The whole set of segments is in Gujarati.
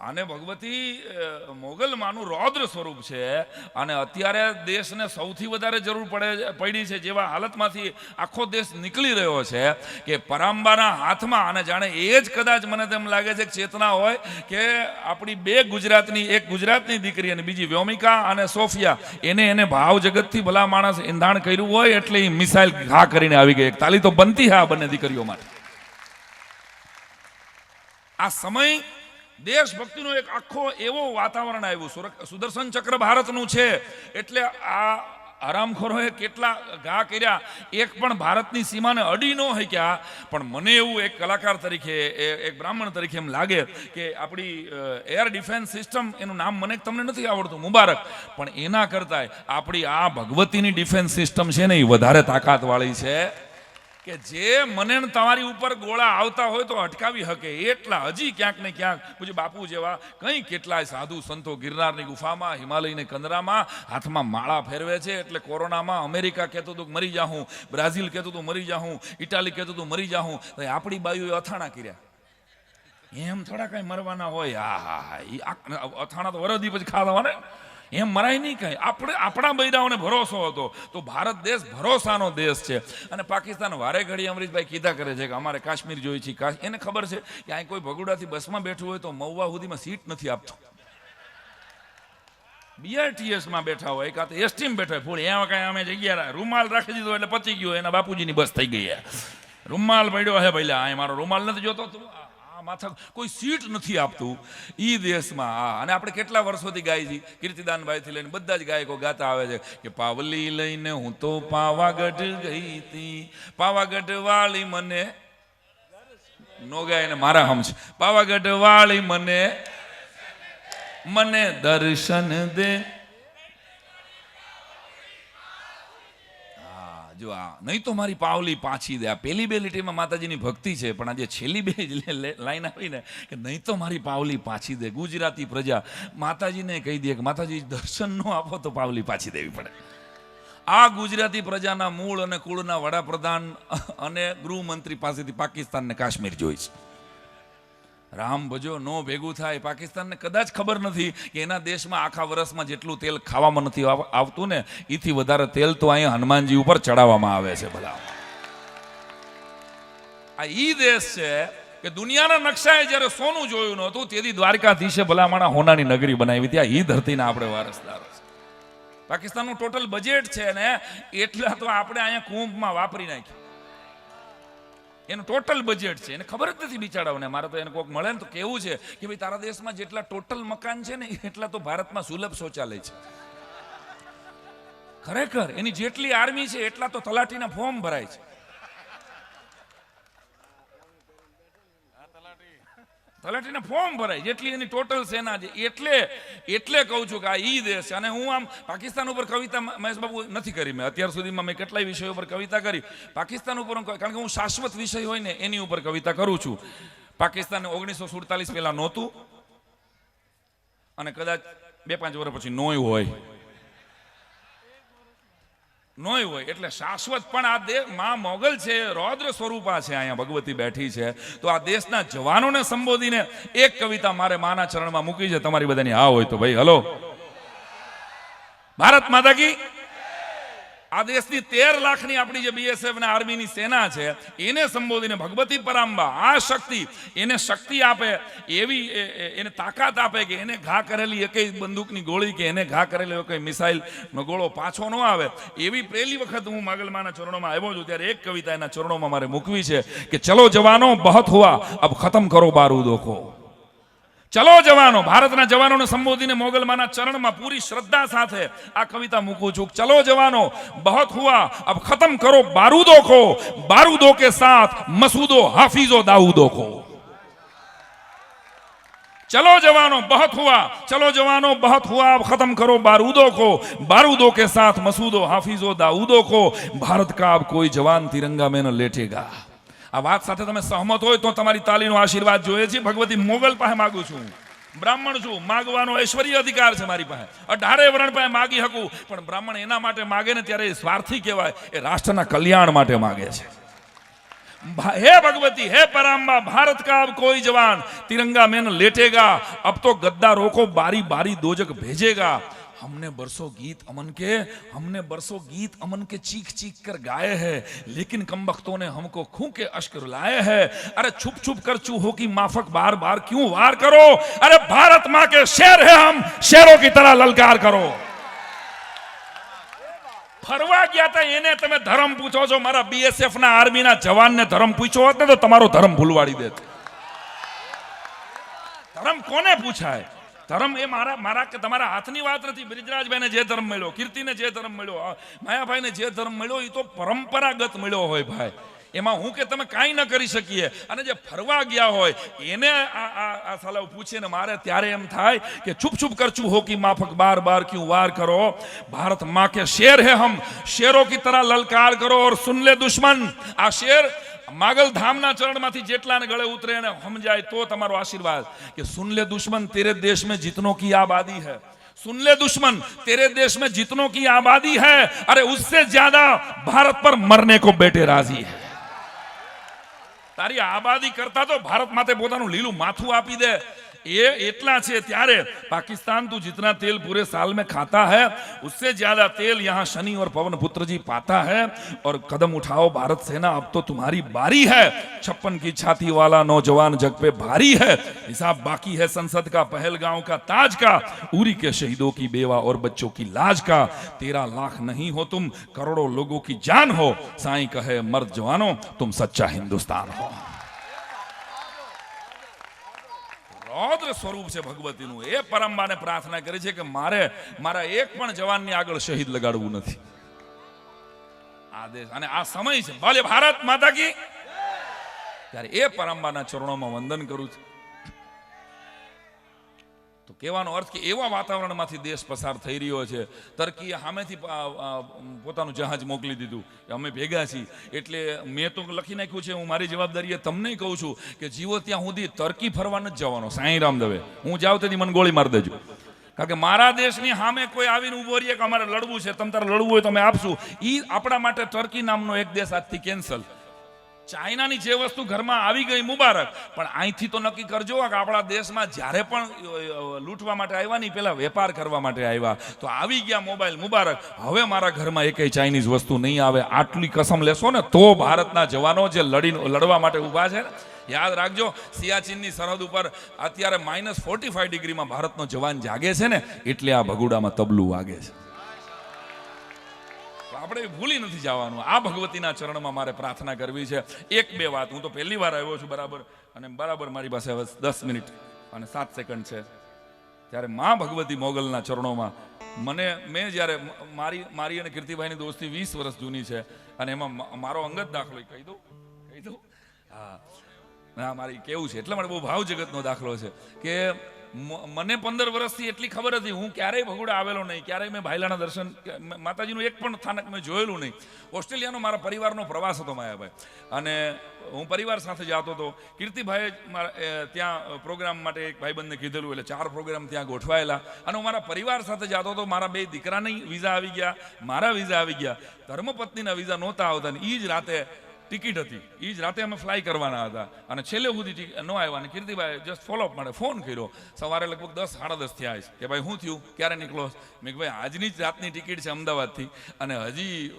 આને ભગવતી મોગલમાંનું રૌદ્ર સ્વરૂપ છે. અને અત્યારે દેશને સૌથી વધારે જરૂર પડે પડી છે જેવા હાલતમાંથી આખો દેશ નીકળી રહ્યો છે કે પરાંબાના હાથમાં અને જાણે એ જ કદાચ મને તેમ લાગે છે કે ચેતના હોય કે આપણી બે ગુજરાતની, એક ગુજરાતની દીકરી અને બીજી વ્યોમિકા અને સોફિયા, એને એને ભાવ જગતથી ભલા માણસ એંધાણ કર્યું હોય એટલે એ મિસાઇલ ઘા કરીને આવી ગઈ. એક તાલી તો બનતી હા બંને દીકરીઓ માટે. આ સમય દેશભક્તિનો એક આખો એવો વાતાવરણ આવ્યું. સુદર્શન ચક્ર ભારતનું છે. એટલે આ હરામખોરોએ કેટલા ઘા કર્યા. એક પણ ભારતની સીમાને અડી ન હક્યા. પણ મને એવું એક કલાકાર તરીકે એક બ્રાહ્મણ તરીકે એમ લાગે કે આપણી એર ડિફેન્સ સિસ્ટમ એનું નામ મને તમને નથી આવડતું, મુબારક. પણ એના કરતાંય આપણી આ ભગવતીની ડિફેન્સ સિસ્ટમ છે ને એ વધારે તાકાતવાળી છે. કે જે મને તમારી ઉપર ગોળા આવતા હોય તો અટકાવી શકે એટલા હજી ક્યાંક ને ક્યાંક પૂજ્ય બાપુ જેવા કંઈ કેટલાય સાધુ સંતો ગિરનારની ગુફામાં, હિમાલયની કંદરામાં હાથમાં માળા ફેરવે છે. એટલે કોરોનામાં અમેરિકા કહેતું હતું મરી જાઉં બ્રાઝિલ કહેતું હતું મરી જાઉં ઇટાલી કહેતું હતું મરી જાઉં તો આપણી બાયુએ અથાણા કર્યા. એમ થોડા કઈ મરવાના હોય. હા હા હા અથાણા તો વરદી પછી ખાવા ને? એમ મરાય નહીં કઈ. આપણે આપણા બૈરાઓને ભરોસો હતો. તો ભારત દેશ ભરોસાનો દેશ છે. અને પાકિસ્તાન વારે ઘડી અમરીશભાઈ કીધા કરે છે કે અમારે કાશ્મીર જોઈએ છે. એને ખબર છે કે અહીં કોઈ ભગુડાથી બસમાં બેઠું હોય તો મહુવા સુધીમાં સીટ નથી આપતું. બીઆરટીએસમાં બેઠા હોય, કાં તો એસટીમાં બેઠા હોય. ફૂલ એમાં કાંઈ અમે જગ્યા રૂમાલ રાખી દીધો એટલે પતી ગયો. એના બાપુજીની બસ થઈ ગઈ રૂમાલ પડ્યો હે ભઈલા. આ મારો રૂમાલ નથી જોતો તું. માથા કોઈ સીટ નથી આપતું. એ દેશમાં આ અને આપણે કેટલા વર્ષોથી ગાય છીએ? કીર્તિદાનભાઈથી લઈને બધા જ ગાયકો ગાતા આવે છે કે પાવલી લઈને હું તો પાવાગઢ ગઈ હતી. પાવાગઢ વાળી મને નો ગાય મારા હમ છે. પાવાગઢ વાળી મને મને દર્શન દે. જો આ, નહીં તો મારી પાવલી પાછી દે. આ પેલી બે લીટીમાં માતાજીની ભક્તિ છે, પણ આજે છેલ્લી બે લાઈન આવી ને કે નહીં તો મારી પાવલી પાછી દે. ગુજરાતી પ્રજા, માતાજીને કહી દે કે માતાજી, દર્શન ન આપો તો પાવલી પાછી દેવી પડે. આ ગુજરાતી પ્રજાના મૂળ અને કુળના વડાપ્રધાન અને ગૃહમંત્રી પાસેથી પાકિસ્તાનને કાશ્મીર જોઈ છે. રામ ભજો, નો ભેગું થાય. પાકિસ્તાનને કદાચ ખબર નથી કે એના દેશમાં આખા વર્ષમાં જેટલું તેલ ખાવામાં નથી આવ- આવતું ને એથી વધારે તેલ તો અહીંયા હનુમાનજી ઉપર ચડાવવામાં આવે છે ભલા. આ ઈ દેશ છે કે દુનિયાના નકશાએ જ્યારે સોનું જોયું નહોતું, તેથી દ્વારકાધીશે ભલામણા હોનાની નગરી બનાવી ત્યાં ઈ ધરતીના આપણે વારસદારો પાકિસ્તાનનું ટોટલ બજેટ છે ને, એટલા તો આપણે અહીંયા કુંભમાં વાપરી નાખ્યું. એનું ટોટલ બજેટ છે. એને ખબર જ નથી બિચારાઓને. મારે તો એને કોઈક મળે ને તો કેવું છે કે ભાઈ તારા દેશમાં જેટલા ટોટલ મકાન છે ને એટલા તો ભારતમાં સુલભ શૌચાલય છે. ખરેખર, એની જેટલી આર્મી છે, એટલા તો તલાટીના ફોર્મ ભરાય છે. તલાટીના ફોર્મ ભરાય. જેટલી એની ટોટલ સેના છે. એટલે એટલે કહું છું કે આ ઈ દેશ છે. અને હું આમ પાકિસ્તાન ઉપર કવિતા મહેશબાબુ નથી કરી મેં. અત્યાર સુધીમાં મેં કેટલાય વિષયો ઉપર કવિતા કરી. પાકિસ્તાન ઉપર કારણ કે હું શાશ્વત વિષય હોય ને, એની ઉપર કવિતા કરું છું. પાકિસ્તાન ઓગણીસો સુડતાલીસ પહેલાં નહોતું. અને કદાચ બે પાંચ વર્ષ પછી નોય હોય. નોય હોય. એટલે શાશ્વત પણ આ દેશ મા મોગલ છે, રૌદ્ર સ્વરૂપા છે અહીંયા ભગવતી બેઠી છે. તો આ દેશના જવાનોને સંબોધીને એક કવિતા મારે માના ચરણમાં મૂકી છે. તમારી બધાની આ હોય તો ભાઈ, હલો. ભારત માતા કી આ દેશની તેર લાખની આપણી જે બીએસએફ ને આર્મીની સેના છે, એને સંબોધીને ભગવતી પરાંબા, આ શક્તિ, એને શક્તિ આપે, એવી એને તાકાત આપે કે એને ઘા કરેલી એકેય બંદૂકની ગોળી કે એને ઘા કરેલો કોઈ મિસાઇલ નો ગોળો પાછો ન આવે. એવી પહેલી વખત હું માગલમાના ચરણોમાં આવ્યો છું, ત્યારે એક કવિતા એના ચરણોમાં મારે મૂકવી છે કે, ચલો જવાનો, બહત હુઆ, અબ ખતમ કરો બારૂદો કો. ચલો જવાનો, ભારતના જવાનોને સંબોધીને મોગલમાના ચરણમાં પૂરી શ્રદ્ધા સાથે આ કવિતા મૂકું છું. ચલો જવાનો બહત હુઆ, અબ ખતમ કરો, બારૂદો કો બારૂદો કે સાથ, મસૂદો, હાફિઝો, દાઉદો કો ચલો જવાનો बहुत हुआ ચલો જવાનો बहुत हुआ अब खत्म करो बारूदों को बारूदों के साथ मसूदों हाफिजों दाऊदों को भारत का अब कोई जवान तिरंगा में न આ વાત સાથે તમે સહમત હોય તો તમારી તાલીનો આશીર્વાદ જોઈએ છે ભગવતી મોગલ પાસે માગું છું બ્રાહ્મણ છું માગવાનો ઐશ્વર્ય અધિકાર છે મારી પાસે અઢારે વર્ણ પાસે માગી શકું પણ બ્રાહ્મણ એના માટે માગે ને ત્યારે એ સ્વાર્થી કહેવાય એ રાષ્ટ્રના કલ્યાણ માટે માગે છે भा- हे भगवती हे पराम्बा भारत का अब कोई जवान तिरंगा में न लेटेगा अब तो गद्दारों को बारी बारी दोजक भेजेगा हमने बरसों गीत अमन के हमने बरसों गीत अमन के चीख चीख कर गाए हैं लेकिन कम वक्तों ने हमको खूं के अश्क रुलाए हैं अरे छुप छुप कर चूहों की माफक बार बार क्यों वार करो अरे भारत माँ के शेर है हम शेरों की तरह ललकार करो ફરવા ગયા હતા એને તમે ધર્મ પૂછો છો મારા બીએસએફ ના આર્મી ના જવાનને ધર્મ પૂછ્યો હોત ને તો તમારો ધર્મ ભૂલવાડી દેત ધર્મ કોને પૂછાય ધર્મ એ મારા મારા કે તમારા હાથની વાત નથી. બ્રિજરાજભાઈને જે ધર્મ મળ્યો, કીર્તિને જે ધર્મ મળ્યો માયાભાઈને જે ધર્મ મળ્યો એ તો પરંપરાગત મળ્યો હોય ભાઈ. એમાં હું કે તમે કાંઈ ન કરી શકીએ. અને જે ફરવા ગયા હોય, એને આ આ આ સલાહ પૂછીને મારે ત્યારે એમ થાય કે છુપ છુપ કરચું હો કે માફક, બાર બાર ક્યું વાર કરો? ભારતમાં કે શેર હે હમ? શેરો કી તરહ લલકાર કરો ઓર સુન લે દુશ્મન. આ શેર માગલ ધામના ચરણમાંથી જેટલાને ગળે ઉતરે અને સમજાય તો તમારો આશીર્વાદ કે સુન લે દુશ્મન તેરે દેશ में जितनों की आबादी है सुन ले दुश्मन तेरे देश में जितनों की आबादी है अरे उससे ज्यादा भारत पर मरने को बेटे राजी है તારી આબાદી કરતા તો ભારત માટે પોતાનું લીલું માથું આપી દે ये इतना से त्यारे। पाकिस्तान तू जितना तेल पूरे साल में खाता है, उससे ज़्यादा तेल यहाँ शनि और पवन पुत्र जी पाता है। और कदम उठाओ भारत सेना, अब तो तुम्हारी बारी है। छप्पन की छाती वाला नौजवान जग पे भारी है। हिसाब बाकी है संसद का, पहलगांव का, ताज का। उरी के शहीदों की बेवा और बच्चों की लाज का। तेरह लाख नहीं हो तुम, करोड़ों लोगों की जान हो। साई कहे, मर्द जवानों, तुम सच्चा हिंदुस्तान हो। રૌદ્ર સ્વરૂપ છે ભગવતીનું. એ પરમ્બાને પ્રાર્થના કરી છે કે મારે, મારા એક પણ જવાનની આગળ શહીદ લગાડવું નથી. આ દેશ અને આ સમય છે. ભલે ભારત માતા કી ત્યારે એ પરમ્બાના ચરણોમાં વંદન કરું છું. તો કહેવાનો અર્થ કે એવા વાતાવરણમાંથી દેશ પસાર થઈ રહ્યો છે. તર્કીએ સામેથી પોતાનું જહાજ મોકલી દીધું અમે ભેગા છીએ. એટલે મેં તો લખી નાખ્યું છે, હું મારી જવાબદારીએ તમને કહું છું કે જીવો ત્યાં સુધી તર્કી ફરવા નથી જવાનો. સાંઈ રામદેવે હું જાઉં તેથી મને ગોળી મારી દેજો. કારણ કે મારા દેશની સામે કોઈ આવીને ઊભો રહીએ કે અમારે લડવું છે, તમ તારે લડવું હોય તો અમે આપશું. એ આપણા માટે ટર્કી નામનો એક દેશ આજથી કેન્સલ. ચાઇનાની જે વસ્તુ ઘરમાં આવી ગઈ મુબારક, પણ અહીંથી તો નક્કી કરજો કે આપણા દેશમાં જ્યારે પણ લૂંટવા માટે આવ્યા નહીં પહેલાં વેપાર કરવા માટે આવ્યા. તો આવી ગયા મોબાઈલ મુબારક. હવે મારા ઘરમાં એકેય ચાઇનીઝ વસ્તુ નહીં આવે. આટલી કસમ લેશો ને તો ભારતના જવાનો જે લડી લડવા માટે ઊભા છે ને, યાદ રાખજો, સિયાચીનની સરહદ ઉપર અત્યારે માઇનસ ફોર્ટી ફાઈવ ડિગ્રીમાં ભારતનો જવાન જાગે છે ને, એટલે આ ભગુડામાં તબલું વાગે છે. આપણે ભૂલી નથી જવાનું. આ ભગવતીના ચરણમાં મારે પ્રાર્થના કરવી છે. એક બે વાત. હું તો પહેલી વાર આવ્યો છું, બરાબર? અને બરાબર મારી પાસે હવે દસ મિનિટ અને સાત સેકન્ડ છે. ત્યારે મા ભગવતી મોગલના ચરણોમાં મને, મેં જ્યારે મારી મારી અને કીર્તિભાઈની દોસ્તી વીસ વર્ષ જૂની છે અને એમાં મારો અંગત દાખલો કહી દઉં. કહી દઉં? હા. ના મારી કેવું છે? એટલે મને બહુ ભાવ જગતનો દાખલો છે કે મને પંદર વર્ષથી એટલી ખબર હતી, હું ક્યારેય ભગુડા આવેલો નહીં, ક્યારેય મેં ભાઈલાના દર્શન માતાજીનું એક પણ સ્થાનક મેં જોયેલું નહીં. ઓસ્ટ્રેલિયાનો મારા પરિવારનો પ્રવાસ હતો માયાભાઈ. અને હું પરિવાર સાથે જતો હતો. કીર્તિભાઈએ મારા ત્યાં પ્રોગ્રામ માટે એક ભાઈબંધને કીધેલું, એટલે ચાર પ્રોગ્રામ ત્યાં ગોઠવાયેલા. અને હું મારા પરિવાર સાથે જતો હતો. મારા બે દીકરાની વિઝા આવી ગયા, મારા વિઝા આવી ગયા. ધર્મપત્નીના વિઝા નહોતા આવતા ને એ જ રાતે ટિકિટ હતી. એ જ રાતે અમે ફ્લાય કરવાના હતા. અને છેલ્લે સુધી ન આવ્યા. અને કીર્તિભાઈ જસ્ટ ફોલોઅપ માટે ફોન કર્યો. સવારે લગભગ દસ, સાડા દસ થયા છે કે ભાઈ શું થયું? ક્યારે નીકળો મેં ભાઈ, આજની જ રાતની ટિકિટ છે અમદાવાદથી. અને હજી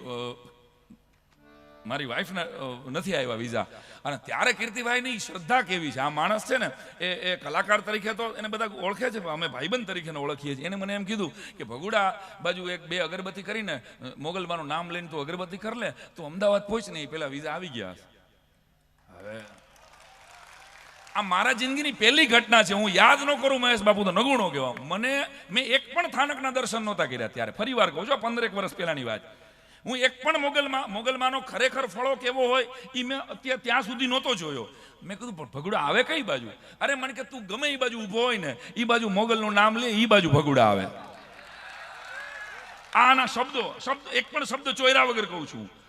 મારી વાઈફને નથી આવ્યા વિઝા અને ત્યારે કીર્તિભાઈની શ્રદ્ધા કેવી છે? આ માણસ છે ને, એ એ કલાકાર તરીકે તો એને બધા ઓળખે છે અમે ભાઈબંધ તરીકે ઓળખીએ છીએ. એને મને એમ કીધું કે, ભગુડા, બાજુ એક બે અગરબત્તી કરીને મોગલબાનું નામ લઈને તું અગરબત્તી કર લે, તો અમદાવાદ પહોંચ ને એ પેલા વિઝા આવી ગયા. હવે, આ મારા જિંદગીની પહેલી ઘટના છે. હું યાદ ન કરું મહેશ બાપુ તો નગુણો કહેવા મને, મેં એક પણ થાનકના દર્શન નહોતા કર્યા ત્યારે. ફરી વાર કહું છું પંદરેક વર્ષ પહેલાની વાત હું એક પણ મોગલમાં મોગલમાંનો ખરેખર ફળો કેવો હોય એ મેં અત્યારે ત્યાં સુધી નહોતો જોયો. મેં કીધું, પણ ભગુડા આવે કઈ બાજુ? અરે, મને કે, તું ગમે એ બાજુ ઊભો હોય ને એ બાજુ મોગલનું નામ લે એ બાજુ ભગુડા આવે. આના શબ્દો શબ્દ એક પણ શબ્દ ચોયરા વગર કહું છું.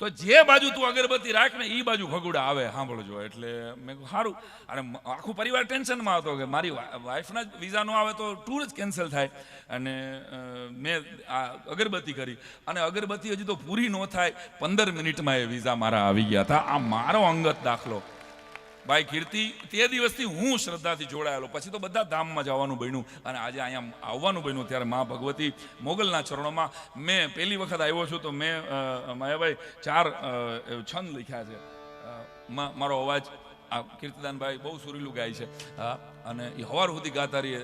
તો જે બાજુ તું અગરબત્તી રાખ ને એ બાજુ ભગુડા આવે, સાંભળજો. એટલે મેં સારું અને આખું પરિવાર ટેન્શનમાં હતો કે મારી વાઈફના જ વિઝા ન આવે તો ટૂર જ કેન્સલ થાય. અને મેં આ અગરબત્તી કરી. અને અગરબત્તી હજી તો પૂરી ન થાય. પંદર મિનિટમાં એ વિઝા મારા આવી ગયા હતા. આ મારો અંગત દાખલો. ભાઈ કીર્તિ, તે દિવસથી હું શ્રદ્ધાથી જોડાયેલો. પછી તો બધા ધામમાં જવાનું બન્યું અને આજે અહીંયા આવવાનું બન્યું. ત્યારે મા ભગવતી મોગલના ચરણોમાં મેં પહેલી વખત આવ્યો છું તો મેં માયાભાઈ ચાર છંદ લખ્યા છે. મારો અવાજ, આ કીર્તિદાનભાઈ બહુ સુરીલું ગાય છે. હા અને એ હવાર સુધી ગાતા રહીએ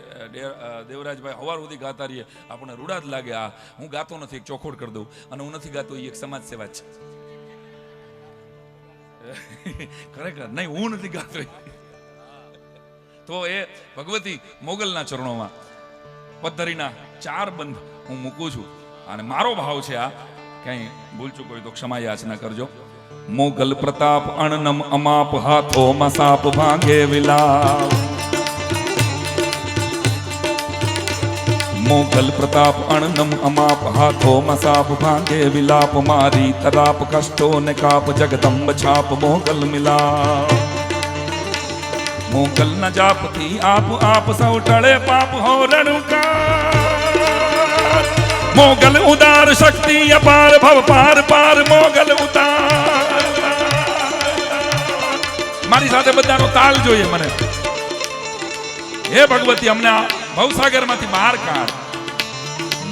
દેવરાજભાઈ હવાર સુધી ગાતા રહીએ. આપણને રૂડા જ લાગે આ. હું ગાતો નથી, એક ચોખોડ કરી દઉં. અને હું નથી ગાતો એ એક સમાજ સેવા છે. ખરેખર, નહીં, હું નથી ગાતો. તો એ ભગવતી મોગલના ચરણોમાં પદ્ધરીના ચાર બંધ હું મૂકું છું. અને મારો ભાવ છે આ, ક્યાંય ભૂલ ચૂક હોય તો ક્ષમા યાચના કરજો. મોગલ પ્રતાપ અણનમ અમાપ હાથો મસાપ ભાંગે વિલાપ. મોગલ પ્રતાપ અણનમ અમાપ. હાથો મસાપ ભાંગે વિલાપ મારી. તરાપ કષ્ટો ને કાપ જગદંબ છાપ મોગલ મિલાપ. મોગલ ન જાપથી આપ આપ સૌ ટળે પાપ હો રણુકા મોગલ ઉદાર શક્તિ અપાર ભવ પાર પાર મોગલ ઉદાર મારી સાથે બધાનો તાલ જોઈએ મને. હે ભગવતી, અમને ભવસાગરમાંથી બહાર કાઢ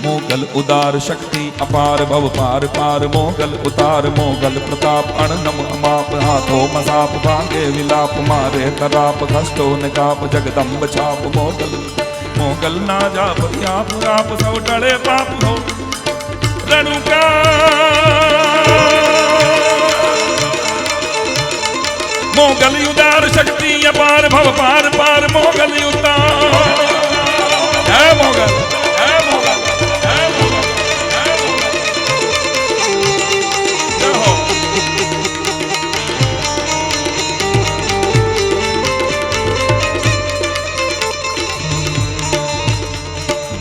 મોગલ ઉદાર શક્તિ અપાર ભવ પાર પાર મોગલ ઉતાર મોગલ પ્રતાપ અણનમ અમાપ હાથો મસાપ ભાંગે વિલાપ મારે તરાપ ઘસ્ટો ને કાપ જગદંબ છાપ મોગલ મોગલ ના જાપ આપ આપ સૌ ટળે પાપ હો રણુકા મોગલ ઉદાર શક્તિ અપાર ભવ પાર પાર મોગલ ઉતાર જય મોગલ જય મોગલ જય મોગલ જય મોગલ જય હો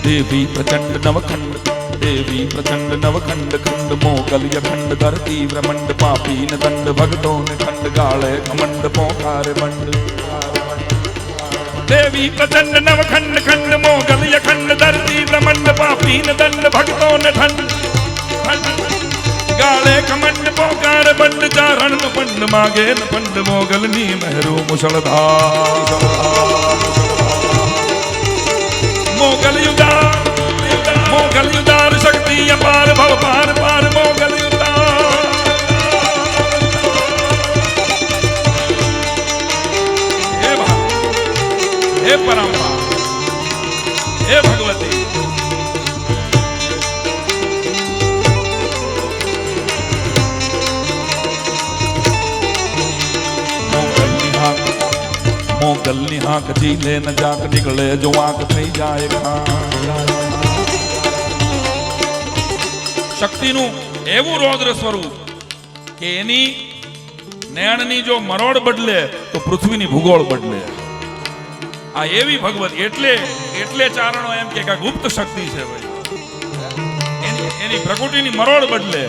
દેવી પ્રચંડ નવખંડ દેવી પ્રચંડ નવખંડ ખંડ મોગલ્ય ખંડ ધરતી બ્રહ્માંડ પાપી દેવી પ્રચંડ નવખંડ ખંડ મોગલ્ય ખંડ ધરતી બ્રહ્માંડ પાપી ન દંડ ભક્તો ને ઠંડ ગાળે કમંડ પોકાર બંડ ચારણનું પંડ માગે ન પંડ મોગલ ની મહેરો મુસળધાર મોગલ યુદાર મોગલ યુદાર શક્તિ અપાર ભવ પાર પાર મોગલ યુદાર હે પરંપરા હે ભગવતી મોગલની હાક ઝીલે ન જાક નીકળે જો આંક થઈ જાય. શક્તિનું એવું રૌદ્ર સ્વરૂપ કે એની નેણની જો મરોડ બદલે તો પૃથ્વીની ભૂગોળ બદલે આ એવી ભગવત એટલે એટલે ચારણો એમ કે ગુપ્ત શક્તિ છે ભાઈ. એની એની પ્રકૃતિની મરોડ બદલે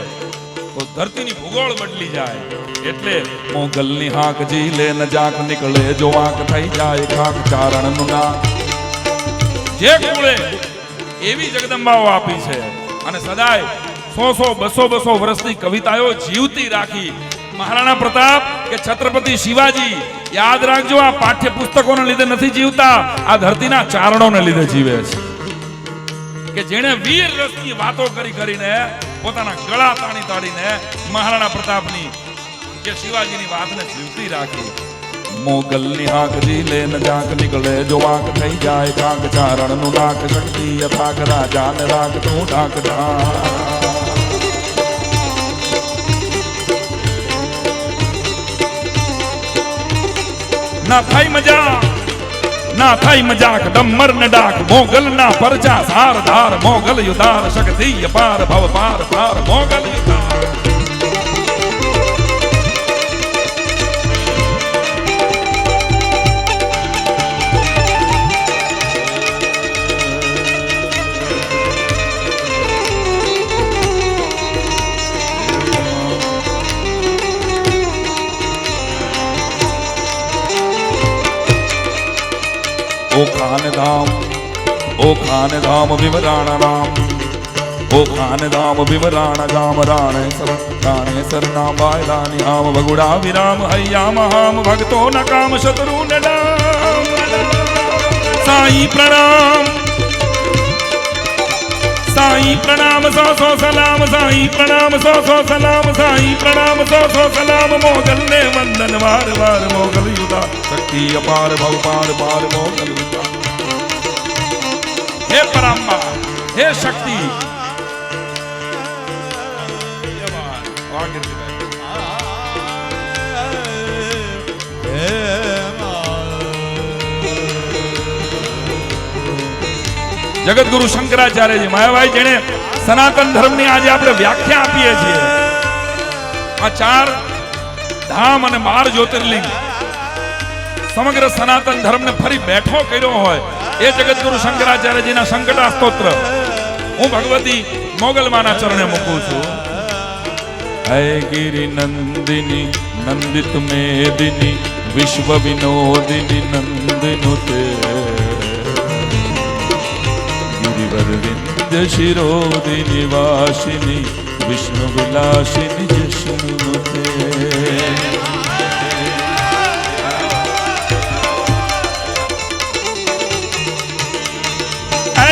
તો ધરતીની ભૂગોળ બદલી જાય. એટલે મોગલની હાક લે, ન જાક નીકળે, જો વાંક થઈ જાય ખાક ચારણનું ના જે કુળે એવી જગદંબાઓ આપી છે અને સદાય સો સો, બસો બસો વર્ષની કવિતાઓ જીવતી રાખી. મહારાણા પ્રતાપ કે છત્રપતિ શિવાજી યાદ રાખજો, આ પાઠ્ય પુસ્તકોને લીધે નથી જીવતા, આ ધરતીના ચારણોને લીધે જીવે છે કે જેણે વીર રસની વાતો કરી કરીને, પોતાના ગળા તાણી તાણીને મહારાણા પ્રતાપની કે શિવાજીની વાતને જીવતી રાખી મોગલની હાક જીલે ન જાક નીકળે, જો વાંક થઈ જાય કાંક ચારણનું નાક, શક્તિ અથાક રાજા ને રાખ તું ઢાક ઢાક. ના થાય મજા ના થાય મજાક, ડમર ને ડાક. મોગલ ના પરચા સાર ધાર, મોગલ યુધાર શક્તિ અપાર, ભવ પાર પાર, મોગલ યુધાર ઓ ખાન ધામ વિવરાણ નામ ઓ ખાન ધામ વિવરાણ ગામ રાણે સર રાણે સરનામ બાયલાની આમ ભગુડા વિરામ હૈયામ હામ ભક્તો ન કામ શત્રુ ન સાઈ પ્રણામ. સાઈ પ્રણામ સો સો સલામ સાઈ પ્રણામ સો સો સલામ સાઈ પ્રણામ સો સો સલામ મોગલ ને વંદન વાર વાર મોગલ યુદા શક્તિ અપાર ભવ પાર પાર મોગલ યુદા હે પરાંબા હે શક્તિ જગતગુરુ શંકરાચાર્યજી, માયાભાઈ જેને સનાતન ધર્મની આજે આપણે વ્યાખ્યા આપીએ છીએ. આ ચાર ધામ અને બાર જ્યોતિર્લિંગ સમગ્ર સનાતન ધર્મને ફરી બેઠો કર્યો હોય એ જગતગુરુ શંકરાચાર્યજીના સંકટા સ્તોત્ર. હું ભગવતી મોગલમાના ચરણે મૂકું છું. હૈ ગિરી નંદિની નંદિત મેદિની, વિશ્વ વિનોદિની, નંદિનું તે ગોવિંદ શિરોદિ નિવાસિની વિષ્ણુ વિલાસિની જશ્નુતે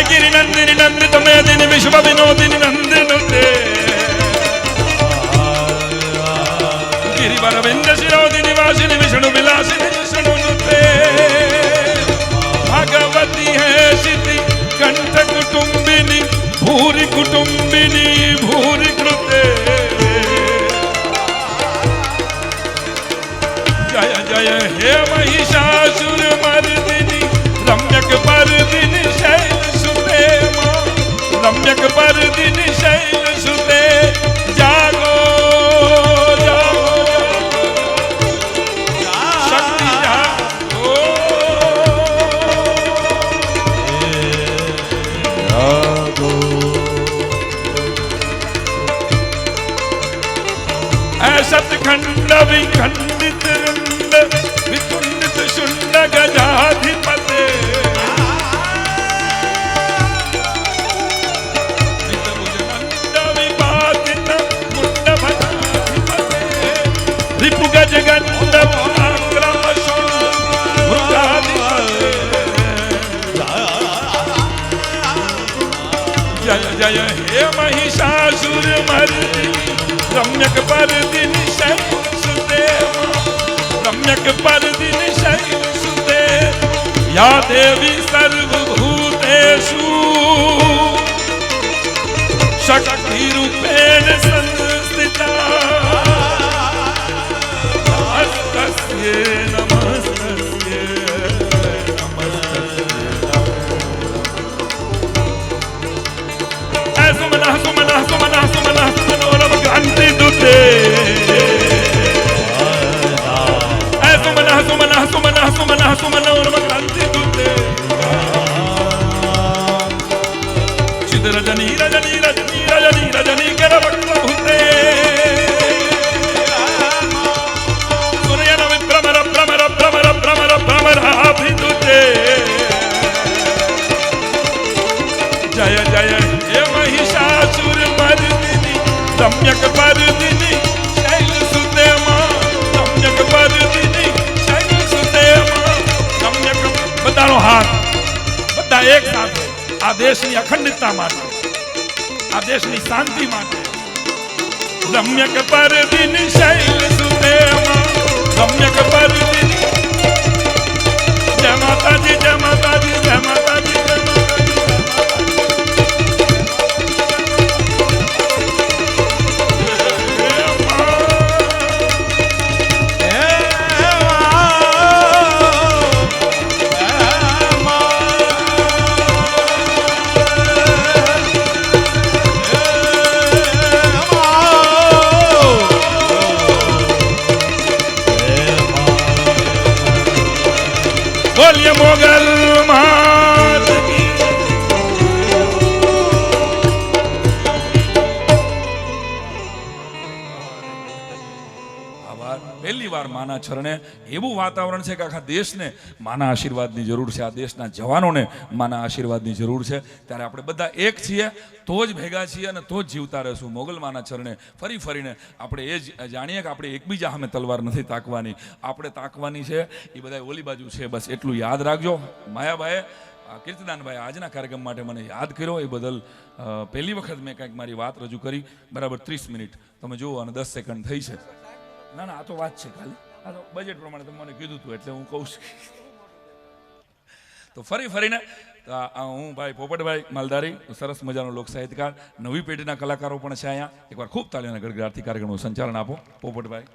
ગિરિનંદિની નંદ તમે દિન વિશ્વ વિનોદિની નંદ નંદે ગિરિવરવિંદ શિરોદિ નિવાસિની વિષ્ણુ વિલાસિની જશ્નુતે ભગવતી હૈ સિદ્ધિ કંઠક कुटुंबिनी भूरि कुटुंबिनी भूरि कृते मर्दिनी रम्यक पर्दिनी शैल सुते रम्यक पर्दिनी शैल सुते या देवी सर्वभूतेषु शक्ति रूपेण જય જય હે મહિષાસુર મર્દિની સમ્યક મર્દિની શૈલ સુતે માં સમ્યક મર્દિની શૈલ સુતે માં સમ્યક બધાનો હાથ બધા એક સાથે આ દેશની અખંડિતતા માટે આ દેશની શાંતિ માટે સમ્યક પરદિની શૈલ સુતે માં સમ્યક પરદિની જય માતાજી જય માતાજી જય વાતાવરણ છે કે આખા દેશને માના આશીર્વાદની જરૂર છે. આ દેશના જવાનોને માના આશીર્વાદની જરૂર છે. ત્યારે આપણે બધા એક છીએ, તો જ ભેગા છીએ અને તો જ જીવતા રહેશું. મોગલ માના ચરણે ફરી ફરીને આપણે એ જ જાણીએ કે આપણે એકબીજા સામે તલવાર નથી તાકવાની. આપણે તાકવાની છે. એ બધા ઓલી બાજુ છે. બસ એટલું યાદ રાખજો. માયાભાઈએ આ કીર્તિદાનભાઈ આજના કાર્યક્રમ માટે મને યાદ કર્યો. એ બદલ પહેલી વખત મેં કંઈક મારી વાત રજૂ કરી. બરાબર ત્રીસ મિનિટ. તમે જુઓ અને દસ સેકન્ડ થઈ છે. ના ના, આ તો વાત છે ખાલી. આ તો બજેટ પ્રમાણે તમે મને કીધું હતું એટલે હું કહું છું. તો ફરી ફરીને હું ભાઈ પોપટભાઈ માલધારી, સરસ મજાનો લોક સાહિત્યકાર, નવી પેઢીના કલાકારો પણ છે અહીંયા. એકવાર ખૂબ તાળીઓના ગડગડાટથી કાર્યક્રમનું સંચાલન આપો. પોપટભાઈ.